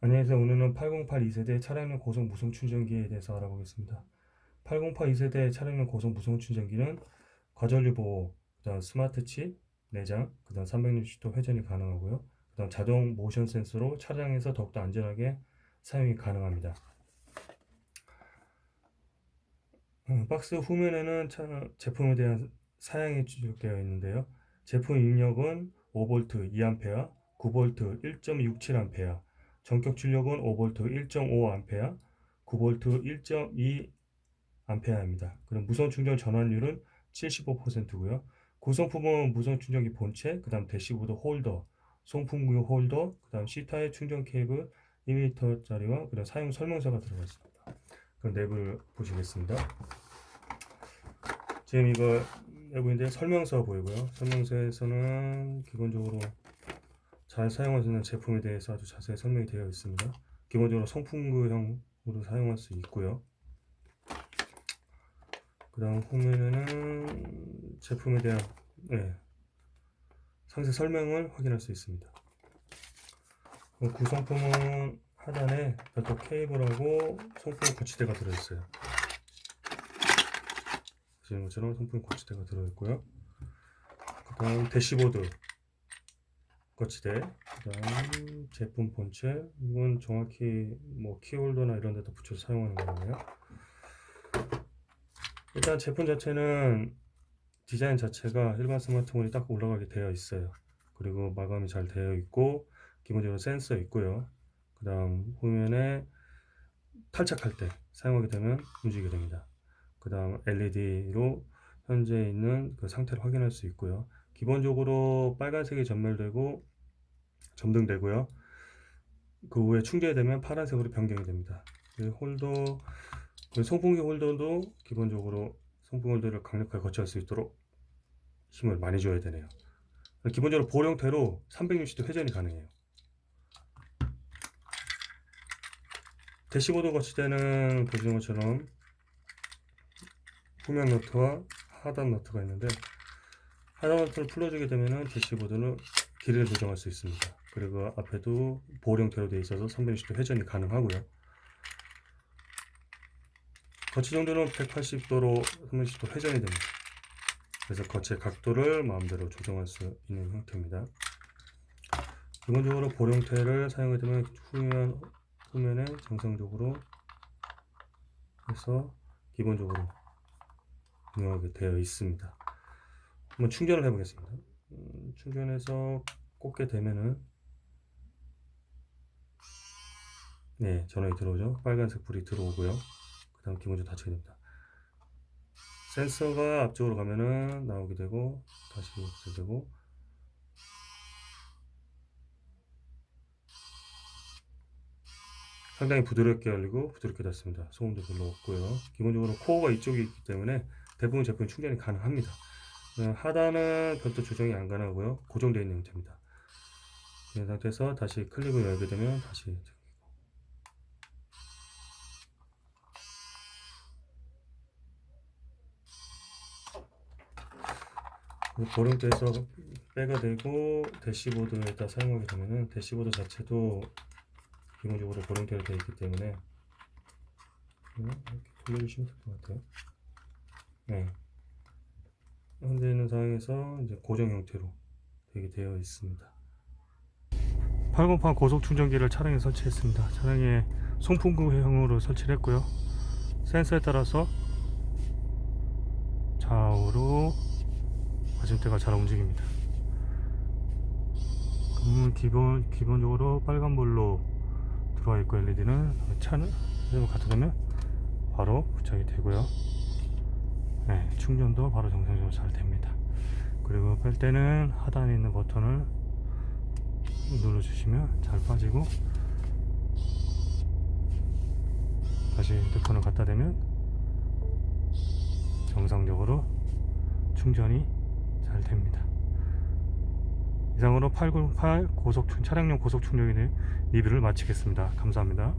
안녕하세요. 오늘은 808 2세대 차량용 고속 무선 충전기에 대해서 알아보겠습니다. 808 2세대 차량용 고속 무선 충전기는 과전류 보호, 그다음 스마트 칩, 내장, 그다음 360도 회전이 가능하고요. 그다음 자동 모션 센서로 차량에서 더욱더 안전하게 사용이 가능합니다. 음, 박스 후면에는 차- 제품에 대한 사양이 출력되어 있는데요. 제품 입력은 5V 2A, 9V 1.67A, 전격 출력은 5V 1.5A, 9V 1.2A입니다. 그럼 무선 충전 전환율은 75%고요. 구성품은 무선 충전기 본체, 그다음 대시보드 홀더, 송풍구 홀더, 그다음 C타입 충전 케이블 2m짜리와 그다음 사용 설명서가 들어가 있습니다. 그럼 내부를 보시겠습니다. 지금 이거 내부인데 설명서 보이고요. 설명서에서는 기본적으로 잘 사용할 수 있는 제품에 대해서 아주 자세히 설명이 되어 있습니다. 기본적으로 송풍구형으로 사용할 수 있고요. 그 다음 후면에는 제품에 대한 예, 상세 설명을 확인할 수 있습니다. 그 구성품은 하단에 별도 케이블하고 송풍 거치대가 들어있어요. 보시는 것처럼 송풍 거치대가 들어있고요. 그 다음 대시보드 거치대, 그 다음 제품 본체, 이건 정확히 뭐 키홀더나 이런 데다 붙여서 사용하는 거예요. 일단 제품 자체는 디자인 자체가 일반 스마트폰이 딱 올라가게 되어 있어요. 그리고 마감이 잘 되어 있고 기본적으로 센서 있고요. 그 다음 후면에 탈착할 때 사용하게 되면 움직이게 됩니다. 그 다음 LED로 현재 있는 그 상태를 확인할 수 있고요. 기본적으로 빨간색이 전멸되고 점등되고요. 그 후에 충전되면 파란색으로 변경이 됩니다. 그 홀더, 그 송풍기 홀더도 기본적으로 송풍 홀더를 강력하게 거치할 수 있도록 힘을 많이 줘야 되네요. 기본적으로 볼 형태로 360도 회전이 가능해요. 대시보드 거치대는 보시는 것처럼 후면 너트와 하단 너트가 있는데 하단 너트를 풀어주게 되면은 대시보드는 길이를 조정할 수 있습니다. 그리고 앞에도 볼 형태로 되어 있어서 360도 회전이 가능하고요. 거치 정도는 180도로 360도 회전이 됩니다. 그래서 거치의 각도를 마음대로 조정할 수 있는 형태입니다. 기본적으로 볼 형태를 사용하게 되면 후면, 후면에 정상적으로 해서 기본적으로 운영하게 되어 있습니다. 한번 충전을 해보겠습니다. 음, 충전해서 꽂게 되면은 네 전원이 들어오죠. 빨간색 불이 들어오고요. 그 다음 기본적으로 닫히게 됩니다. 센서가 앞쪽으로 가면은 나오게 되고 다시 없애되고 상당히 부드럽게 열리고 부드럽게 닫습니다. 소음도 별로 없고요. 기본적으로 코어가 이쪽에 있기 때문에 대부분 제품 충전이 가능합니다. 어, 하단은 별도 조정이 안 가능하고요. 고정되어 있는 형태입니다. 이 상태에서 다시 클립을 열게 되면 다시 잠기고. 보령대에서 빼가 되고 대시보드에다 사용하게 되면은 대시보드 자체도 기본적으로 보령대로 되어 있기 때문에 음, 이렇게 돌려주시면 될 것 같아요. 네. 현재 있는 상황에서 이제 고정 형태로 되게 되어 있습니다. 808 고속 충전기를 차량에 설치했습니다. 차량에 송풍구형으로 설치를 했고요. 센서에 따라서 좌우로 받침대가 잘 움직입니다. 음, 기본 기본적으로 빨간불로 들어와 있고 LED는 차는 갖다 대면 바로 부착이 되고요. 네, 충전도 바로 정상적으로 잘 됩니다. 그리고 뺄 때는 하단에 있는 버튼을 눌러주시면 잘 빠지고 다시 핸드폰을 갖다 대면 정상적으로 충전이 잘 됩니다. 이상으로 808 고속 충- 차량용 고속 충전기 리뷰를 마치겠습니다. 감사합니다.